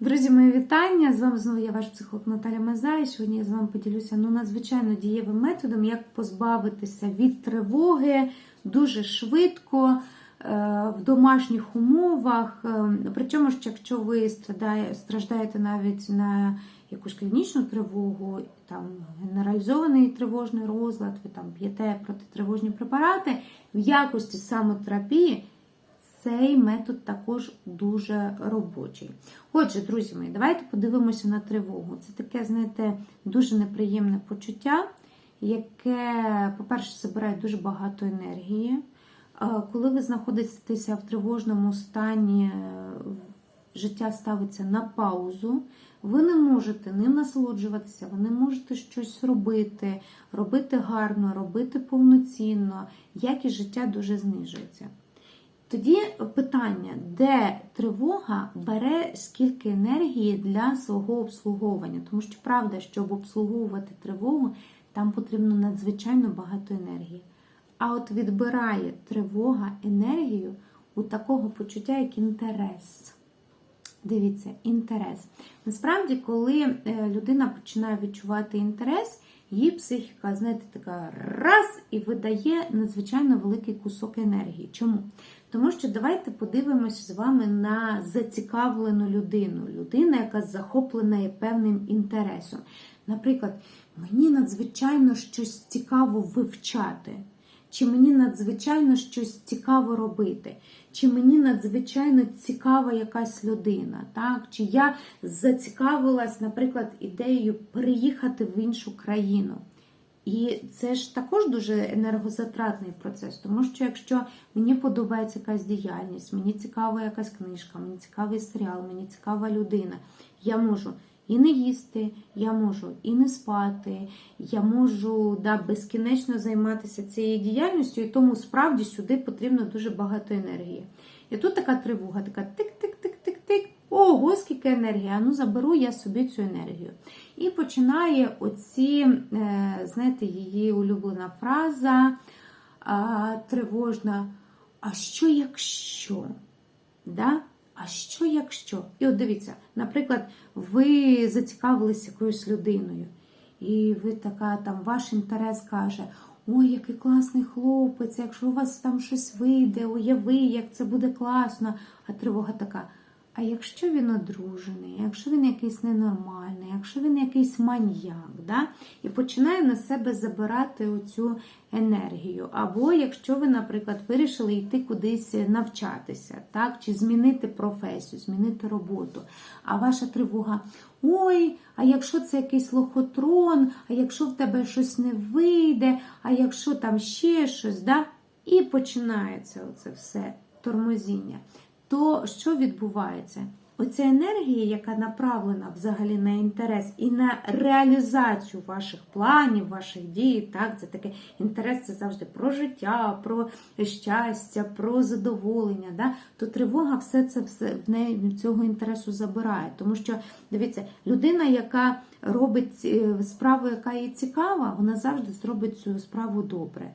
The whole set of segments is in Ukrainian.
Друзі, мої вітання! З вами знову я ваш психолог Наталя Мазай. Сьогодні я з вами поділюся ну, надзвичайно дієвим методом, як позбавитися від тривоги дуже швидко е, в домашніх умовах. Е, Причому, ж, якщо ви страждаєте навіть на якусь клінічну тривогу, там генералізований тривожний розлад, ви там п'єте протитривожні препарати, в якості самотерапії цей метод також дуже робочий. Отже, друзі мої, давайте подивимося на тривогу. Це таке, знаєте, дуже неприємне почуття, яке, по-перше, забирає дуже багато енергії. Коли ви знаходитеся в тривожному стані, життя ставиться на паузу, ви не можете ним насолоджуватися, ви не можете щось робити, робити гарно, робити повноцінно, якість життя дуже знижується. Тоді питання, де тривога бере скільки енергії для свого обслуговування. Тому що правда, щоб обслуговувати тривогу, там потрібно надзвичайно багато енергії. А от відбирає тривога енергію у такого почуття, як інтерес. Дивіться, інтерес. Насправді, коли людина починає відчувати інтерес, її психіка, знаєте, така раз і видає надзвичайно великий кусок енергії. Чому? Тому що давайте подивимося з вами на зацікавлену людину, людина, яка захоплена певним інтересом. Наприклад, мені надзвичайно щось цікаво вивчати, чи мені надзвичайно щось цікаво робити, чи мені надзвичайно цікава якась людина, так? чи я зацікавилась, наприклад, ідеєю переїхати в іншу країну. І це ж також дуже енергозатратний процес, тому що якщо мені подобається якась діяльність, мені цікава якась книжка, мені цікавий серіал, мені цікава людина, я можу і не їсти, я можу і не спати, я можу да, безкінечно займатися цією діяльністю, і тому справді сюди потрібно дуже багато енергії. І тут така тривога, така тик-тик-тик-тик-тик. Ого, скільки енергії, а ну заберу я собі цю енергію. І починає оці, знаєте, її улюблена фраза тривожна. А що якщо? Да? А що якщо? І от дивіться, наприклад, ви зацікавилися якоюсь людиною, і ви така, там, ваш інтерес каже, ой, який класний хлопець, якщо у вас там щось вийде, уяви, як це буде класно, а тривога така. А якщо він одружений, якщо він якийсь ненормальний, якщо він якийсь маньяк, да? і починає на себе забирати оцю енергію. Або якщо ви, наприклад, вирішили йти кудись навчатися, так? чи змінити професію, змінити роботу, а ваша тривога, ой, а якщо це якийсь лохотрон, а якщо в тебе щось не вийде, а якщо там ще щось, да? і починається оце все тормозіння то що відбувається? Оця енергія, яка направлена взагалі на інтерес і на реалізацію ваших планів, ваших дій, так, це таке інтерес це завжди про життя, про щастя, про задоволення. Да? То тривога все це все в неї цього інтересу забирає. Тому що, дивіться, людина, яка робить е, справу, яка їй цікава, вона завжди зробить цю справу добре.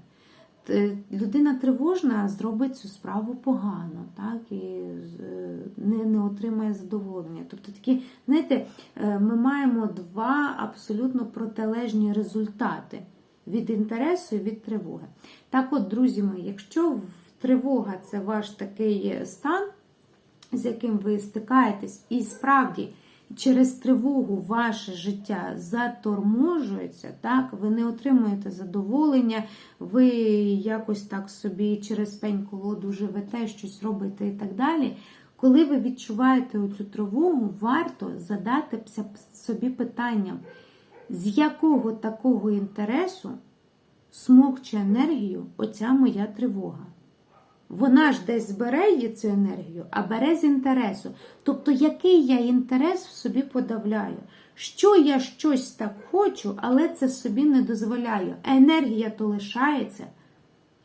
Е, людина тривожна зробить цю справу погано, так, і е, не не отримає задоволення. Тобто такі, знаєте, е, ми маємо два абсолютно протилежні результати від інтересу і від тривоги. Так от, друзі мої, якщо тривога це ваш такий стан, з яким ви стикаєтесь, і справді через тривогу ваше життя заторможується, так, ви не отримуєте задоволення, ви якось так собі через пень колоду живете, щось робите і так далі. Коли ви відчуваєте оцю тривогу, варто задати собі питанням, з якого такого інтересу смокче енергію оця моя тривога. Вона ж десь збере її цю енергію, а бере з інтересу. Тобто, який я інтерес в собі подавляю? Що я щось так хочу, але це собі не дозволяю. енергія то лишається.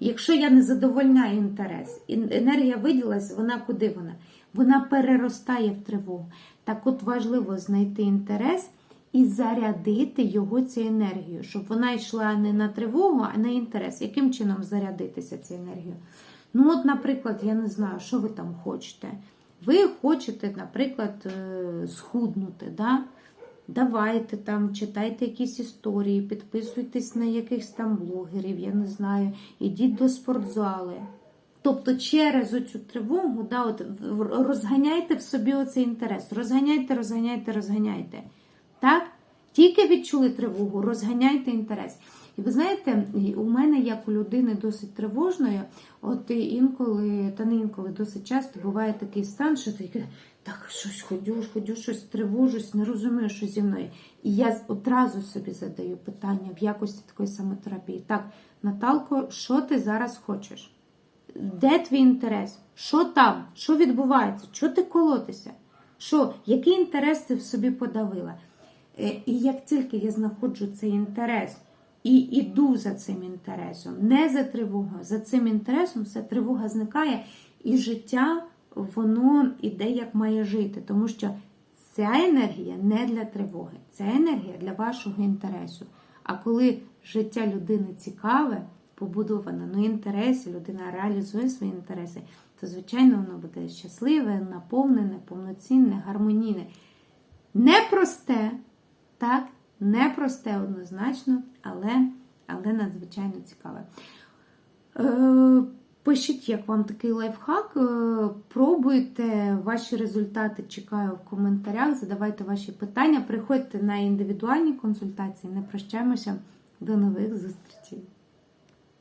Якщо я не задовольняю інтерес, енергія виділась, вона куди вона? Вона переростає в тривогу. Так от важливо знайти інтерес і зарядити його цією енергією, щоб вона йшла не на тривогу, а на інтерес. Яким чином зарядитися цією енергією? Ну, от, наприклад, я не знаю, що ви там хочете. Ви хочете, наприклад, е, схуднути. Да? Давайте там, читайте якісь історії, підписуйтесь на якихось там блогерів, я не знаю, ідіть до спортзали. Тобто через оцю тривогу, да, от, розганяйте в собі оцей інтерес. Розганяйте, розганяйте, розганяйте. Так? Тільки відчули тривогу, розганяйте інтерес. І ви знаєте, у мене, як у людини досить тривожної, от інколи, та не інколи, досить часто буває такий стан, що ти так, щось ходю, ходю, щось тривожусь, не розумію, що зі мною. І я одразу собі задаю питання в якості такої самотерапії. Так, Наталко, що ти зараз хочеш? Де твій інтерес? Що там? Що відбувається? Що ти колотися? Що, який інтерес ти в собі подавила? Е, І як тільки я знаходжу цей інтерес і іду за цим інтересом, не за тривогою, за цим інтересом, все тривога зникає, і життя воно іде як має жити, тому що ця енергія не для тривоги, ця енергія для вашого інтересу. А коли життя людини цікаве, побудоване на інтересі, людина реалізує свої інтереси, то звичайно воно буде щасливе, наповнене, повноцінне, гармонійне. Непросте, так, непросте однозначно, але, але надзвичайно цікаве. Е, Пишіть, як вам такий лайфхак. е, Пробуйте ваші результати. Чекаю в коментарях. Задавайте ваші питання. Приходьте на індивідуальні консультації. Не прощаємося. До нових зустрічей!